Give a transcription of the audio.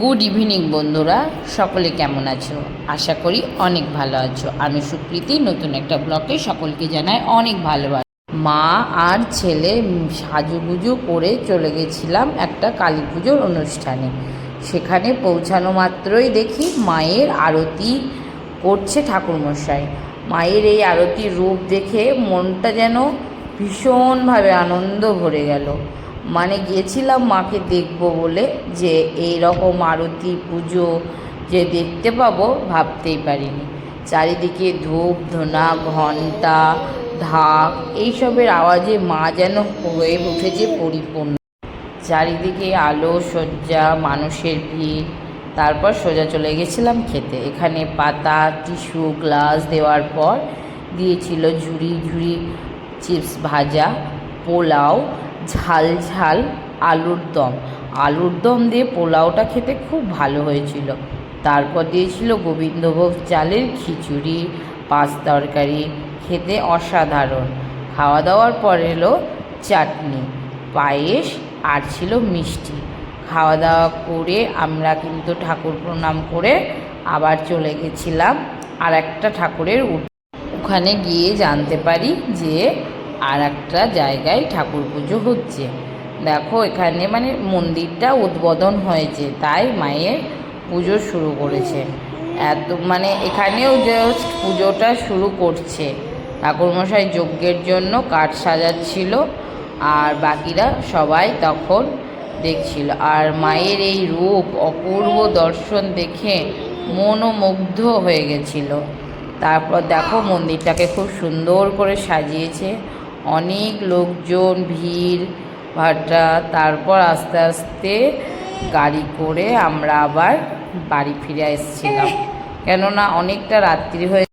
Good evening বন্ধুরা। সকলে কেমন আছো? আশা করি অনেক ভালো আছো। আমি সুপ্রীতি, নতুন একটা ব্লগে সকলকে জানাই অনেক ভালোবাসা। মা আর ছেলে সাজুগুজু করে চলে গেছিলাম একটা কালী পুজোর অনুষ্ঠানে। সেখানে পৌঁছানো মাত্রই দেখি মায়ের আরতি করছে ঠাকুরমশাই। মায়ের এই আরতির রূপ দেখে মনটা যেন ভীষণভাবে আনন্দ ভরে গেল। মানে গিয়েছিলাম মাকে দেখব বলে যে এই রকম আরতি, পুজো যে দেখতে পাবো ভাবতেই পারিনি। চারিদিকে ধূপ, ধোনা ঘণ্টা ঢাক, এইসবের আওয়াজে মা যেন হয়ে উঠেছে পরিপূর্ণ। চারিদিকে আলো সজ্জা মানুষের ভিড়। তারপর সোজা চলে গেছিলাম খেতে। এখানে পাতা, টিস্যু, গ্লাস দেওয়ার পর দিয়েছিল ঝুড়ি ঝুড়ি, চিপস ভাজা, পোলাও ঝাল ঝাল আলুর দম। আলুর দম দিয়ে পোলাওটা খেতে খুব ভালো হয়েছিল। তারপর দিয়েছিল গোবিন্দভোগ চালের খিচুড়ি, পাঁচ তরকারি, খেতে অসাধারণ। খাওয়া দাওয়ার পর এলো চাটনি, পায়েস আর ছিল মিষ্টি। খাওয়া দাওয়া করে আমরা কিন্তু ঠাকুর প্রণাম করে আবার চলে গেছিলাম আর একটা ঠাকুরের ওখানে গিয়ে জানতে পারি যে আর একটা জায়গায় ঠাকুর পুজো হচ্ছে। দেখো, এখানে মানে মন্দিরটা উদ্বোধন হয়েছে, তাই মায়ের পুজো শুরু করেছে। এত মানে এখানেও জাস্ট পুজোটা শুরু করছে। ঠাকুরমশাই যজ্ঞের জন্য কাঠ সাজাচ্ছিল আর বাকিরা সবাই তখন দেখছিল। আর মায়ের এই রূপ, অপূর্ব দর্শন দেখে মনোমুগ্ধ হয়ে গেছিল। তারপর দেখো, মন্দিরটাকে খুব সুন্দর করে সাজিয়েছে। অনেক লোকজন, ভিড় ভাটা তারপর আস্তে আস্তে গাড়ি করে আমরা আবার বাড়ি ফিরে এসেছিলাম। কেননা অনেকটা রাত্রি হয়ে